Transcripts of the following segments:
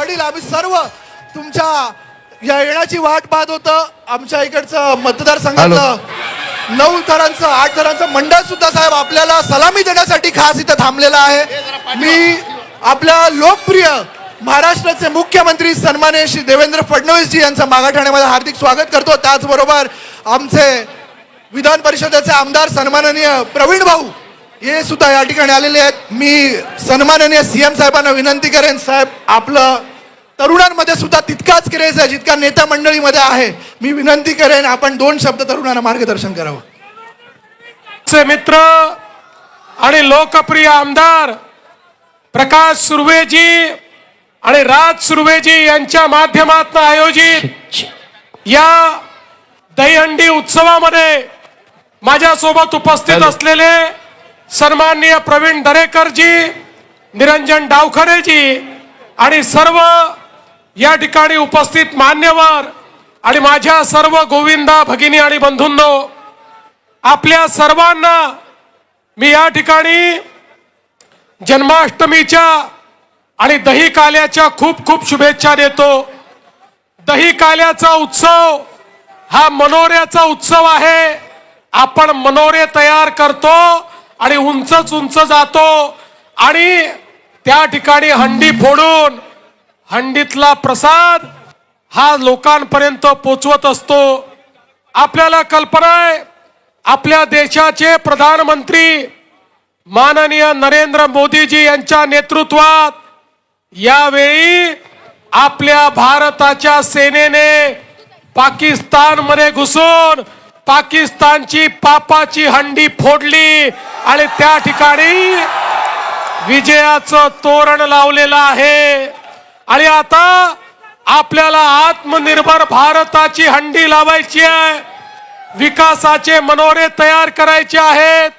वडील आम्ही सर्व तुमच्या या येण्याची वाट पाहत होतं. आमच्या इकडचं मतदारसंघातलं नऊ थरांचं आठ थरांचं मंडळ सुद्धा साहेब आपल्याला सलामी देण्यासाठी खास इथं थांबलेलं आहे. मी आपल्या लोकप्रिय महाराष्ट्राचे मुख्यमंत्री सन्माननीय श्री देवेंद्र फडणवीसजी यांचं मागाठाण्यामध्ये हार्दिक स्वागत करतो. त्याचबरोबर आमचे विधान परिषदेचे आमदार सन्माननीय प्रवीण भाऊ हे सुद्धा या ठिकाणी आलेले आहेत. मी सन्माननीय सीएम साहेबांना विनंती करेन साहेब आपलं तरुणांमध्ये सुद्धा तितकाच क्रेज आहे जितका नेता मंडळीमध्ये आहे. मी विनंती करेन आपण दोन शब्द तरुणांना मार्गदर्शन करावं. चे मित्र आणि लोकप्रिय आमदार प्रकाश सुर्वेजी आणि राज सुर्वेजी यांच्या माध्यमातून आयोजित या दहीहंडी उत्सवामध्ये माझ्यासोबत उपस्थित असलेले सन्माननीय प्रवीण दरेकरजी निरंजन डावखरेजी आणि सर्व या ठिकाणी उपस्थित मान्यवर आणि माझ्या सर्व गोविंदा भगिनी आणि बंधूंनो आपल्या सर्वांना मी या ठिकाणी जन्माष्टमीच्या आणि दही काल्याच्या खूप खूप शुभेच्छा देतो. दही काल्याचा उत्सव हा मनोऱ्याचा उत्सव आहे. आपण मनोरे तयार करतो आणि उंचच उंच जातो आणि त्या ठिकाणी हंडी फोडून हंडीतला प्रसाद हा लोकांपर्यंत पोचवत असतो. आपल्याला कल्पना आहे आपल्या देशाचे प्रधानमंत्री माननीय नरेंद्र मोदीजी यांच्या नेतृत्वात यावेळी आपल्या भारताच्या सेनेने पाकिस्तानमध्ये घुसून पाकिस्तानची पापाची हंडी फोडली आणि त्या ठिकाणी विजयाचं तोरण लावलेलं आहे. आणि आता आपल्याला आत्मनिर्भर भारताची हंडी लावायची आहे. विकासाचे मनोरे तयार करायचे आहेत.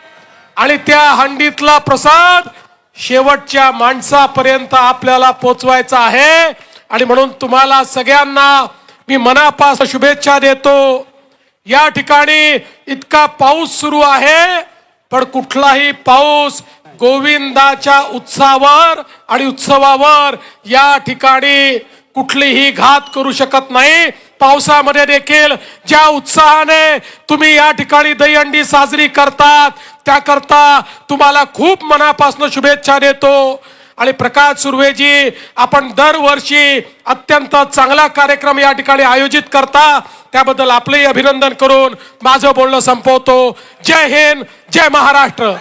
आणि त्या हंडीतला प्रसाद शेवटच्या माणसापर्यंत आपल्याला पोचवायचा आहे. आणि म्हणून तुम्हाला सगळ्यांना मी मनापासून शुभेच्छा देतो. या ठिकाणी इतका पाऊस सुरू आहे. पण कुठलाही पाऊस गोविंदाच्या उत्साहावर आणि उत्सवावर या ठिकाणी कुठलीही घात करू शकत नाही. पावसामध्ये देखील ज्या उत्साहाने तुम्ही या ठिकाणी दहीहंडी साजरी करतात त्याकरता तुम्हाला खूप मनापासून शुभेच्छा देतो. आणि प्रकाश सुर्वेजी आपण दरवर्षी अत्यंत चांगला कार्यक्रम या ठिकाणी आयोजित करता. त्याबद्दल आपलंही अभिनंदन करून माझं बोलणं संपवतो. जय हिंद जय महाराष्ट्र.